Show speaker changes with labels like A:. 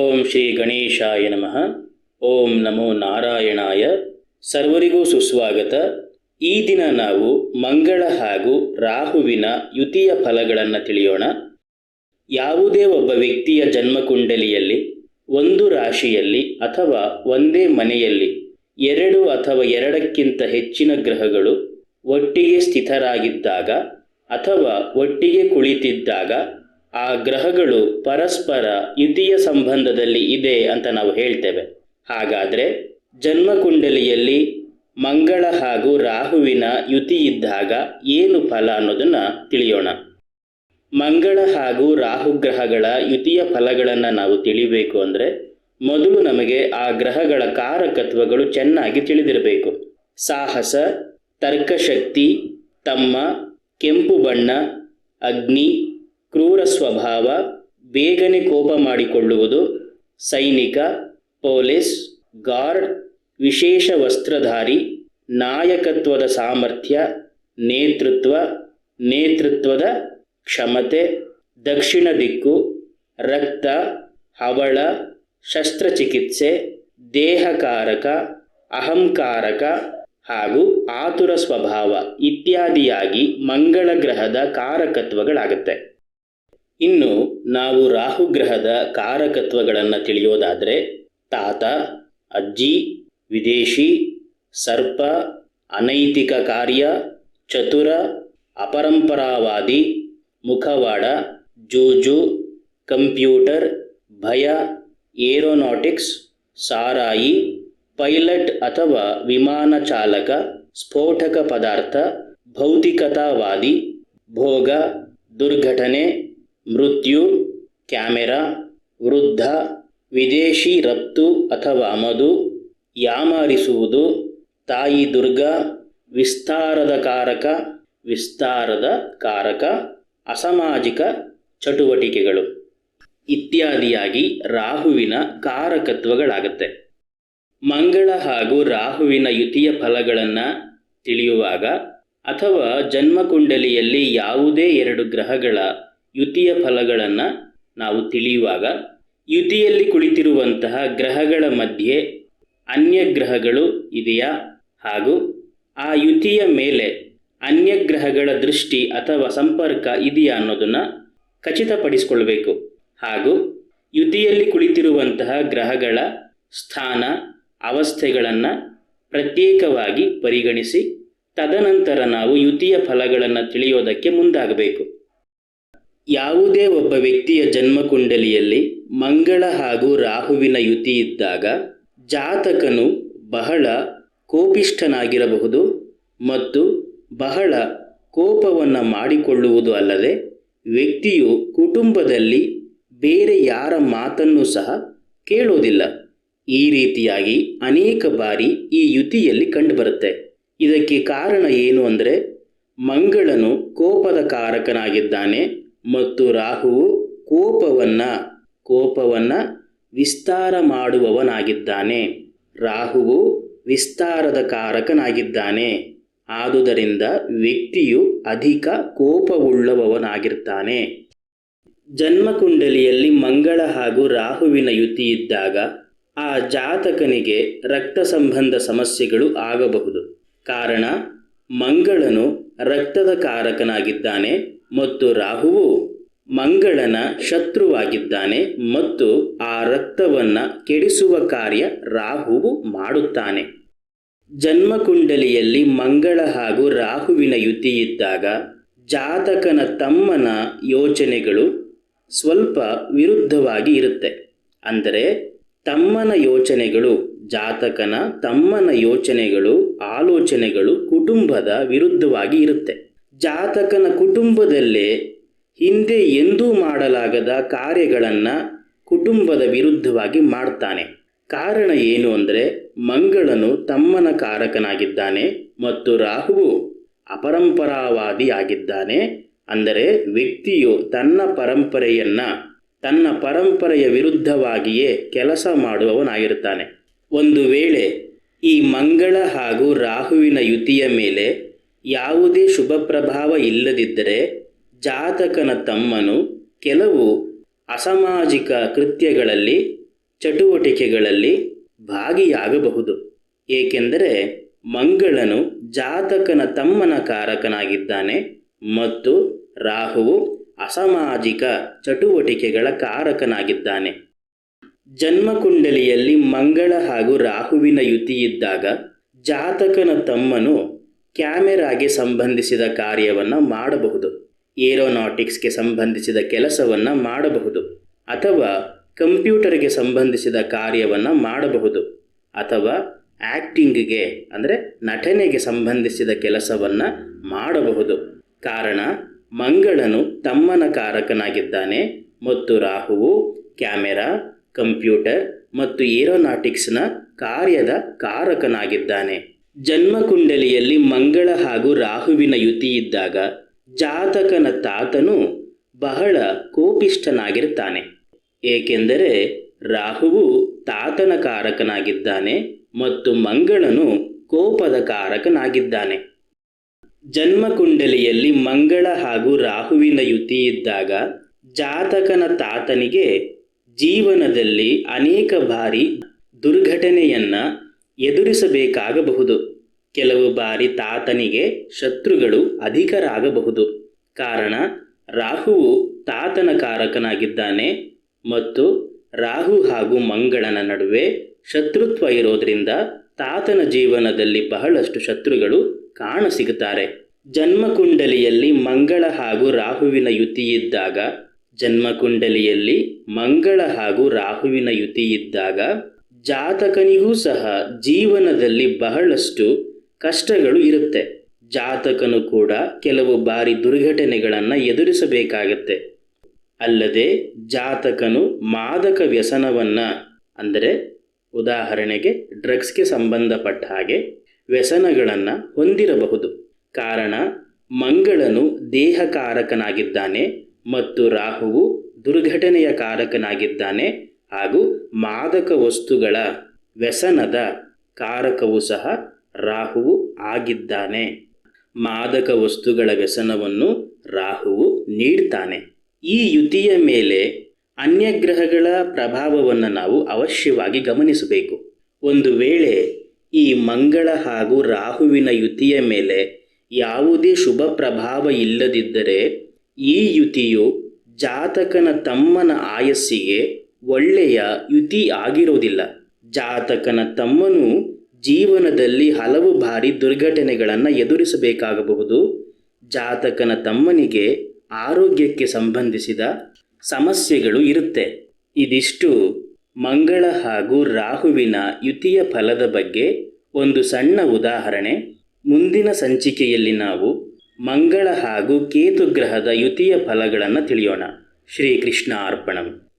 A: ಓಂ ಶ್ರೀ ಗಣೇಶಾಯ ನಮಃ. ಓಂ ನಮೋ ನಾರಾಯಣಾಯ. ಸರ್ವರಿಗೂ ಸುಸ್ವಾಗತ. ಈ ದಿನ ನಾವು ಮಂಗಳ ಹಾಗೂ ರಾಹುವಿನ ಯುತಿಯ ಫಲಗಳನ್ನು ತಿಳಿಯೋಣ. ಯಾವುದೇ ಒಬ್ಬ ವ್ಯಕ್ತಿಯ ಜನ್ಮಕುಂಡಲಿಯಲ್ಲಿ, ಒಂದು ರಾಶಿಯಲ್ಲಿ ಅಥವಾ ಒಂದೇ ಮನೆಯಲ್ಲಿ, ಎರಡು ಅಥವಾ ಎರಡಕ್ಕಿಂತ ಹೆಚ್ಚಿನ ಗ್ರಹಗಳು ಒಟ್ಟಿಗೆ ಸ್ಥಿತರಾಗಿದ್ದಾಗ ಅಥವಾ ಒಟ್ಟಿಗೆ ಕುಳಿತಿದ್ದಾಗ ಆ ಗ್ರಹಗಳು ಪರಸ್ಪರ ಯುತಿಯ ಸಂಬಂಧದಲ್ಲಿ ಇದೆ ಅಂತ ನಾವು ಹೇಳ್ತೇವೆ. ಹಾಗಾದರೆ ಜನ್ಮಕುಂಡಲಿಯಲ್ಲಿ ಮಂಗಳ ಹಾಗೂ ರಾಹುವಿನ ಯುತಿ ಇದ್ದಾಗ ಏನು ಫಲ ಅನ್ನೋದನ್ನು ತಿಳಿಯೋಣ. ಮಂಗಳ ಹಾಗೂ ರಾಹು ಗ್ರಹಗಳ ಯುತಿಯ ಫಲಗಳನ್ನು ನಾವು ತಿಳಿಬೇಕು ಅಂದರೆ ಮೊದಲು ನಮಗೆ ಆ ಗ್ರಹಗಳ ಕಾರಕತ್ವಗಳು ಚೆನ್ನಾಗಿ ತಿಳಿದಿರಬೇಕು. ಸಾಹಸ, ತರ್ಕಶಕ್ತಿ, ತಮ್ಮ, ಕೆಂಪು ಬಣ್ಣ, ಅಗ್ನಿ ಕ್ರೂರ ಸ್ವಭಾವ, ಬೇಗನೆ ಕೋಪ ಮಾಡಿಕೊಳ್ಳುವುದು, ಸೈನಿಕ, ಪೊಲೀಸ್, ಗಾರ್ಡ್, ವಿಶೇಷ ವಸ್ತ್ರಧಾರಿ, ನಾಯಕತ್ವದ ಸಾಮರ್ಥ್ಯ, ನೇತೃತ್ವ, ನೇತೃತ್ವದ ಕ್ಷಮತೆ, ದಕ್ಷಿಣ ದಿಕ್ಕು, ರಕ್ತ, ಹವಳ, ಶಸ್ತ್ರಚಿಕಿತ್ಸೆ, ದೇಹಕಾರಕ, ಅಹಂಕಾರಕ ಹಾಗೂ ಆತುರ ಸ್ವಭಾವ ಇತ್ಯಾದಿಯಾಗಿ ಮಂಗಳ ಗ್ರಹದ ಕಾರಕತ್ವಗಳಾಗುತ್ತೆ. ಇನ್ನು ನಾವು ರಾಹು ಗ್ರಹದ ಕಾರಕತ್ವಗಳನ್ನು ತಿಳಿಯೋದಾದರೆ ತಾತ, ಅಜ್ಜಿ, ವಿದೇಶಿ, ಸರ್ಪ, ಅನೈತಿಕ ಕಾರ್ಯ, ಚತುರ, ಅಪರಂಪರಾವಾದಿ, ಮುಖವಾಡ, ಜೂಜು, ಕಂಪ್ಯೂಟರ್, ಭಯ, ಏರೋನಾಟಿಕ್ಸ್, ಸಾರಾಯಿ, ಪೈಲಟ್ ಅಥವಾ ವಿಮಾನ ಚಾಲಕ, ಸ್ಫೋಟಕ ಪದಾರ್ಥ, ಭೌತಿಕತಾವಾದಿ, ಭೋಗ, ದುರ್ಘಟನೆ ಮೃತ್ಯು, ಕ್ಯಾಮೆರಾ, ವೃದ್ಧ, ವಿದೇಶಿ ರಫ್ತು ಅಥವಾ ಮಧು ಯಾಮಾರಿಸುವುದು, ತಾಯಿ ದುರ್ಗ, ವಿಸ್ತಾರದ ಕಾರಕ ವಿಸ್ತಾರದ ಕಾರಕ, ಅಸಾಮಾಜಿಕ ಚಟುವಟಿಕೆಗಳು ಇತ್ಯಾದಿಯಾಗಿ ರಾಹುವಿನ ಕಾರಕತ್ವಗಳಾಗತ್ತೆ. ಮಂಗಳ ಹಾಗೂ ರಾಹುವಿನ ಯುತಿಯ ಫಲಗಳನ್ನು ತಿಳಿಯುವಾಗ ಅಥವಾ ಜನ್ಮಕುಂಡಲಿಯಲ್ಲಿ ಯಾವುದೇ ಎರಡು ಗ್ರಹಗಳ ಯುತಿಯ ಫಲಗಳನ್ನು ನಾವು ತಿಳಿಯುವಾಗ, ಯುತಿಯಲ್ಲಿ ಕುಳಿತಿರುವಂತಹ ಗ್ರಹಗಳ ಮಧ್ಯೆ ಅನ್ಯ ಗ್ರಹಗಳು ಇದೆಯಾ? ಹಾಗೂ ಆ ಯುತಿಯ ಮೇಲೆ ಅನ್ಯ ಗ್ರಹಗಳ ದೃಷ್ಟಿ ಅಥವಾ ಸಂಪರ್ಕ ಇದೆಯಾ ಅನ್ನೋದನ್ನು ಖಚಿತಪಡಿಸಿಕೊಳ್ಬೇಕು. ಹಾಗೂ ಯುತಿಯಲ್ಲಿ ಕುಳಿತಿರುವಂತಹ ಗ್ರಹಗಳ ಸ್ಥಾನ, ಅವಸ್ಥೆಗಳನ್ನು ಪ್ರತ್ಯೇಕವಾಗಿ ಪರಿಗಣಿಸಿ, ತದನಂತರ ನಾವು ಯುತಿಯ ಫಲಗಳನ್ನು ತಿಳಿಯೋದಕ್ಕೆ ಮುಂದಾಗಬೇಕು. ಯಾವುದೇ ಒಬ್ಬ ವ್ಯಕ್ತಿಯ ಜನ್ಮಕುಂಡಲಿಯಲ್ಲಿ ಮಂಗಳ ಹಾಗೂ ರಾಹುವಿನ ಯುತಿ ಇದ್ದಾಗ ಜಾತಕನು ಬಹಳ ಕೋಪಿಷ್ಠನಾಗಿರಬಹುದು ಮತ್ತು ಬಹಳ ಕೋಪವನ್ನು ಮಾಡಿಕೊಳ್ಳುವುದು ಅಲ್ಲದೆ ವ್ಯಕ್ತಿಯು ಕುಟುಂಬದಲ್ಲಿ ಬೇರೆ ಯಾರ ಮಾತನ್ನು ಸಹ ಕೇಳೋದಿಲ್ಲ. ಈ ರೀತಿಯಾಗಿ ಅನೇಕ ಬಾರಿ ಈ ಯುತಿಯಲ್ಲಿ ಕಂಡುಬರುತ್ತೆ. ಇದಕ್ಕೆ ಕಾರಣ ಏನು ಅಂದರೆ ಮಂಗಳನು ಕೋಪದ ಕಾರಕನಾಗಿದ್ದಾನೆ ಮತ್ತು ರಾಹುವು ಕೋಪವನ್ನು ಕೋಪವನ್ನು ವಿಸ್ತಾರ ಮಾಡುವವನಾಗಿದ್ದಾನೆ. ರಾಹುವು ವಿಸ್ತಾರದ ಕಾರಕನಾಗಿದ್ದಾನೆ. ಆದುದರಿಂದ ವ್ಯಕ್ತಿಯು ಅಧಿಕ ಕೋಪವುಳ್ಳವನಾಗಿರ್ತಾನೆ. ಜನ್ಮಕುಂಡಲಿಯಲ್ಲಿ ಮಂಗಳ ಹಾಗೂ ರಾಹುವಿನ ಯುತಿ ಇದ್ದಾಗ ಆ ಜಾತಕನಿಗೆ ರಕ್ತ ಸಂಬಂಧ ಸಮಸ್ಯೆಗಳು ಆಗಬಹುದು. ಕಾರಣ, ಮಂಗಳನು ರಕ್ತದ ಕಾರಕನಾಗಿದ್ದಾನೆ. ಮತ್ತು ರಾಹುವು ಮಂಗಳನ ಶತ್ರುವಾಗಿದ್ದಾನೆ ಮತ್ತು ಆ ರಕ್ತವನ್ನು ಕೆಡಿಸುವ ಕಾರ್ಯ ರಾಹುವು ಮಾಡುತ್ತಾನೆ. ಜನ್ಮಕುಂಡಲಿಯಲ್ಲಿ ಮಂಗಳ ಹಾಗೂ ರಾಹುವಿನ ಯುತಿ ಇದ್ದಾಗ ಜಾತಕನ ತಮ್ಮನ ಯೋಚನೆಗಳು ಸ್ವಲ್ಪ ವಿರುದ್ಧವಾಗಿ ಇರುತ್ತೆ. ಅಂದರೆ ತಮ್ಮನ ಯೋಚನೆಗಳು, ಜಾತಕನ ತಮ್ಮನ ಯೋಚನೆಗಳು, ಆಲೋಚನೆಗಳು ಕುಟುಂಬದ ವಿರುದ್ಧವಾಗಿ ಇರುತ್ತೆ. ಜಾತಕನ ಕುಟುಂಬದಲ್ಲೇ ಹಿಂದೆ ಎಂದೂ ಮಾಡಲಾಗದ ಕಾರ್ಯಗಳನ್ನು ಕುಟುಂಬದ ವಿರುದ್ಧವಾಗಿ ಮಾಡ್ತಾನೆ. ಕಾರಣ ಏನು ಅಂದರೆ ಮಂಗಳನು ತಮ್ಮನ ಕಾರಕನಾಗಿದ್ದಾನೆ ಮತ್ತು ರಾಹುವು ಅಪರಂಪರಾವಾದಿಯಾಗಿದ್ದಾನೆ ಅಂದರೆ ವ್ಯಕ್ತಿಯು ತನ್ನ ಪರಂಪರೆಯನ್ನು ತನ್ನ ಪರಂಪರೆಯ ವಿರುದ್ಧವಾಗಿಯೇ ಕೆಲಸ ಮಾಡುವವನಾಗಿರುತ್ತಾನೆ ಒಂದು ವೇಳೆ ಈ ಮಂಗಳ ಹಾಗೂ ರಾಹುವಿನ ಯುತಿಯ ಮೇಲೆ ಯಾವುದೇ ಶುಭ ಪ್ರಭಾವ ಇಲ್ಲದಿದ್ದರೆ ಜಾತಕನ ತಮ್ಮನು ಕೆಲವು ಅಸಾಮಾಜಿಕ ಕೃತ್ಯಗಳಲ್ಲಿ, ಚಟುವಟಿಕೆಗಳಲ್ಲಿ ಭಾಗಿಯಾಗಬಹುದು. ಏಕೆಂದರೆ ಮಂಗಳನು ಜಾತಕನ ತಮ್ಮನ ಕಾರಕನಾಗಿದ್ದಾನೆ ಮತ್ತು ರಾಹುವು ಅಸಾಮಾಜಿಕ ಚಟುವಟಿಕೆಗಳ ಕಾರಕನಾಗಿದ್ದಾನೆ. ಜನ್ಮಕುಂಡಲಿಯಲ್ಲಿ ಮಂಗಳ ಹಾಗೂ ರಾಹುವಿನ ಯುತಿಯಿದ್ದಾಗ ಜಾತಕನ ತಮ್ಮನು ಕ್ಯಾಮೆರಾಗೆ ಸಂಬಂಧಿಸಿದ ಕಾರ್ಯವನ್ನು ಮಾಡಬಹುದು. ಏರೋನಾಟಿಕ್ಸ್ಗೆ ಸಂಬಂಧಿಸಿದ ಕೆಲಸವನ್ನು ಮಾಡಬಹುದು. ಅಥವಾ ಕಂಪ್ಯೂಟರ್ಗೆ ಸಂಬಂಧಿಸಿದ ಕಾರ್ಯವನ್ನು ಮಾಡಬಹುದು. ಅಥವಾ ಆ್ಯಕ್ಟಿಂಗ್ಗೆ ಅಂದರೆ ನಟನೆಗೆ ಸಂಬಂಧಿಸಿದ ಕೆಲಸವನ್ನು ಮಾಡಬಹುದು. ಕಾರಣ, ಮಂಗಳನು ತಮ್ಮನ ಕಾರಕನಾಗಿದ್ದಾನೆ ಮತ್ತು ರಾಹುವು ಕ್ಯಾಮೆರಾ, ಕಂಪ್ಯೂಟರ್ ಮತ್ತು ಏರೋನಾಟಿಕ್ಸ್ನ ಕಾರ್ಯದ ಕಾರಕನಾಗಿದ್ದಾನೆ. ಜನ್ಮಕುಂಡಲಿಯಲ್ಲಿ ಮಂಗಳ ಹಾಗೂ ರಾಹುವಿನ ಯುತಿ ಇದ್ದಾಗ ಜಾತಕನ ತಾತನು ಬಹಳ ಕೋಪಿಷ್ಠನಾಗಿರ್ತಾನೆ. ಏಕೆಂದರೆ ರಾಹುವು ತಾತನ ಕಾರಕನಾಗಿದ್ದಾನೆ ಮತ್ತು ಮಂಗಳನು ಕೋಪದ ಕಾರಕನಾಗಿದ್ದಾನೆ. ಜನ್ಮಕುಂಡಲಿಯಲ್ಲಿ ಮಂಗಳ ಹಾಗೂ ರಾಹುವಿನ ಯುತಿ ಇದ್ದಾಗ ಜಾತಕನ ತಾತನಿಗೆ ಜೀವನದಲ್ಲಿ ಅನೇಕ ಬಾರಿ ದುರ್ಘಟನೆಯನ್ನ ಎದುರಿಸಬೇಕಾಗಬಹುದು. ಕೆಲವು ಬಾರಿ ತಾತನಿಗೆ ಶತ್ರುಗಳು ಅಧಿಕರಾಗಬಹುದು. ಕಾರಣ, ರಾಹುವು ತಾತನ ಕಾರಕನಾಗಿದ್ದಾನೆ ಮತ್ತು ರಾಹು ಹಾಗೂ ಮಂಗಳನ ನಡುವೆ ಶತ್ರುತ್ವ ಇರೋದ್ರಿಂದ ತಾತನ ಜೀವನದಲ್ಲಿ ಬಹಳಷ್ಟು ಶತ್ರುಗಳು ಕಾಣಸಿಗುತ್ತಾರೆ. ಜನ್ಮಕುಂಡಲಿಯಲ್ಲಿ ಮಂಗಳ ಹಾಗೂ ರಾಹುವಿನ ಯುತಿ ಇದ್ದಾಗ, ಜನ್ಮಕುಂಡಲಿಯಲ್ಲಿ ಮಂಗಳ ಹಾಗೂ ರಾಹುವಿನ ಯುತಿ ಇದ್ದಾಗ ಜಾತಕನಿಗೂ ಸಹ ಜೀವನದಲ್ಲಿ ಬಹಳಷ್ಟು ಕಷ್ಟಗಳು ಇರುತ್ತೆ. ಜಾತಕನು ಕೂಡ ಕೆಲವು ಬಾರಿ ದುರ್ಘಟನೆಗಳನ್ನು ಎದುರಿಸಬೇಕಾಗತ್ತೆ. ಅಲ್ಲದೆ ಜಾತಕನು ಮಾದಕ ವ್ಯಸನವನ್ನು, ಅಂದರೆ ಉದಾಹರಣೆಗೆ ಡ್ರಗ್ಸ್ಗೆ ಸಂಬಂಧಪಟ್ಟ ಹಾಗೆ ವ್ಯಸನಗಳನ್ನು ಹೊಂದಿರಬಹುದು. ಕಾರಣ, ಮಂಗಳನು ದೇಹಕಾರಕನಾಗಿದ್ದಾನೆ ಮತ್ತು ರಾಹುವು ದುರ್ಘಟನೆಯ ಕಾರಕನಾಗಿದ್ದಾನೆ. ಹಾಗೂ ಮಾದಕ ವಸ್ತುಗಳ ವ್ಯಸನದ ಕಾರಕವು ಸಹ ರಾಹುವು ಆಗಿದ್ದಾನೆ. ಮಾದಕ ವಸ್ತುಗಳ ವ್ಯಸನವನ್ನು ರಾಹುವು ನೀಡ್ತಾನೆ. ಈ ಯುತಿಯ ಮೇಲೆ ಅನ್ಯಗ್ರಹಗಳ ಪ್ರಭಾವವನ್ನು ನಾವು ಅವಶ್ಯವಾಗಿ ಗಮನಿಸಬೇಕು. ಒಂದು ವೇಳೆ ಈ ಮಂಗಳ ಹಾಗೂ ರಾಹುವಿನ ಯುತಿಯ ಮೇಲೆ ಯಾವುದೇ ಶುಭ ಪ್ರಭಾವ ಇಲ್ಲದಿದ್ದರೆ ಈ ಯುತಿಯು ಜಾತಕನ ತಮ್ಮನ ಆಯಸ್ಸಿಗೆ ಒಳ್ಳೆಯ ಯುತಿ ಆಗಿರೋದಿಲ್ಲ. ಜಾತಕನ ತಮ್ಮನು ಜೀವನದಲ್ಲಿ ಹಲವು ಬಾರಿ ದುರ್ಘಟನೆಗಳನ್ನು ಎದುರಿಸಬೇಕಾಗಬಹುದು. ಜಾತಕನ ತಮ್ಮನಿಗೆ ಆರೋಗ್ಯಕ್ಕೆ ಸಂಬಂಧಿಸಿದ ಸಮಸ್ಯೆಗಳು ಇರುತ್ತೆ. ಇದಿಷ್ಟು ಮಂಗಳ ಹಾಗೂ ರಾಹುವಿನ ಯುತಿಯ ಫಲದ ಬಗ್ಗೆ ಒಂದು ಸಣ್ಣ ಉದಾಹರಣೆ. ಮುಂದಿನ ಸಂಚಿಕೆಯಲ್ಲಿ ನಾವು ಮಂಗಳ ಹಾಗೂ ಕೇತು ಗ್ರಹದ ಯುತಿಯ ಫಲಗಳನ್ನು ತಿಳಿಯೋಣ. ಶ್ರೀಕೃಷ್ಣ ಅರ್ಪಣಂ.